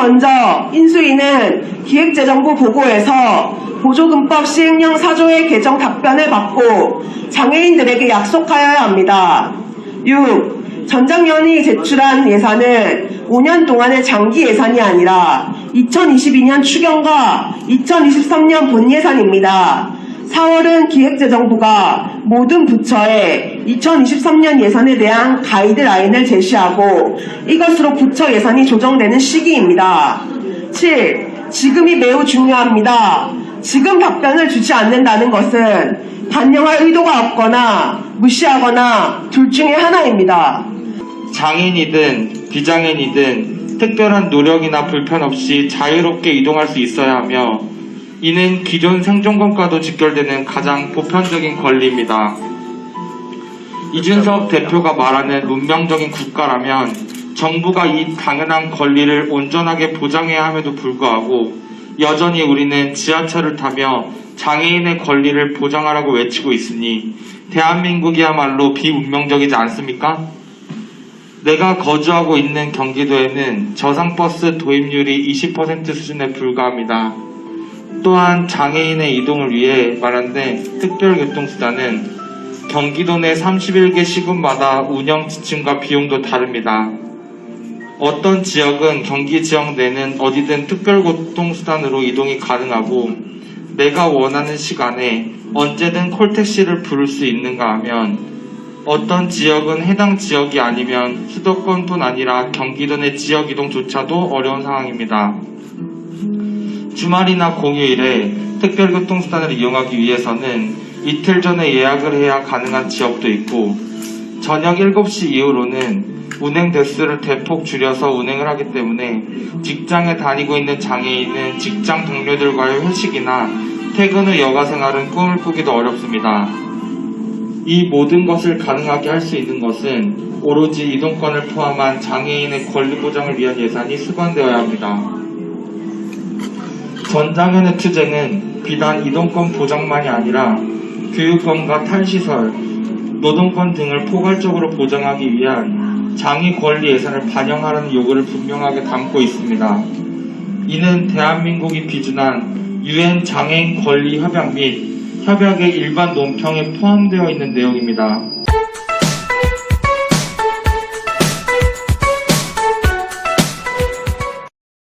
먼저 인수위는 기획재정부 보고에서 보조금법 시행령 4조의 개정 답변을 받고 장애인들에게 약속하여야 합니다. 6. 전장연이 제출한 예산은 5년 동안의 장기 예산이 아니라 2022년 추경과 2023년 본 예산입니다. 4월은 기획재정부가 모든 부처에 2023년 예산에 대한 가이드라인을 제시하고 이것으로 부처 예산이 조정되는 시기입니다. 7. 지금이 매우 중요합니다. 지금 답변을 주지 않는다는 것은 반영할 의도가 없거나 무시하거나 둘 중에 하나입니다. 장애인이든 비장애인이든 특별한 노력이나 불편 없이 자유롭게 이동할 수 있어야 하며 이는 기존 생존권과도 직결되는 가장 보편적인 권리입니다. 이준석 대표가 말하는 문명적인 국가라면 정부가 이 당연한 권리를 온전하게 보장해야 함에도 불구하고 여전히 우리는 지하철을 타며 장애인의 권리를 보장하라고 외치고 있으니 대한민국이야말로 비운명적이지 않습니까? 내가 거주하고 있는 경기도에는 저상버스 도입률이 20% 수준에 불과합니다. 또한 장애인의 이동을 위해 마련된 특별교통수단은 경기도 내 31개 시군마다 운영 지침과 비용도 다릅니다. 어떤 지역은 경기 지역 내는 어디든 특별교통수단으로 이동이 가능하고 내가 원하는 시간에 언제든 콜택시를 부를 수 있는가 하면 어떤 지역은 해당 지역이 아니면 수도권뿐 아니라 경기도 내 지역 이동조차도 어려운 상황입니다. 주말이나 공휴일에 특별교통수단을 이용하기 위해서는 이틀 전에 예약을 해야 가능한 지역도 있고 저녁 7시 이후로는 운행 대수를 대폭 줄여서 운행을 하기 때문에 직장에 다니고 있는 장애인은 직장 동료들과의 회식이나 퇴근 후 여가 생활은 꿈을 꾸기도 어렵습니다. 이 모든 것을 가능하게 할 수 있는 것은 오로지 이동권을 포함한 장애인의 권리 보장을 위한 예산이 수반되어야 합니다. 전장현의 투쟁은 비단 이동권 보장만이 아니라 교육권과 탈시설, 노동권 등을 포괄적으로 보장하기 위한 장애 권리 예산을 반영하라는 요구를 분명하게 담고 있습니다. 이는 대한민국이 비준한 유엔 장애인 권리 협약 및 협약의 일반 논평에 포함되어 있는 내용입니다.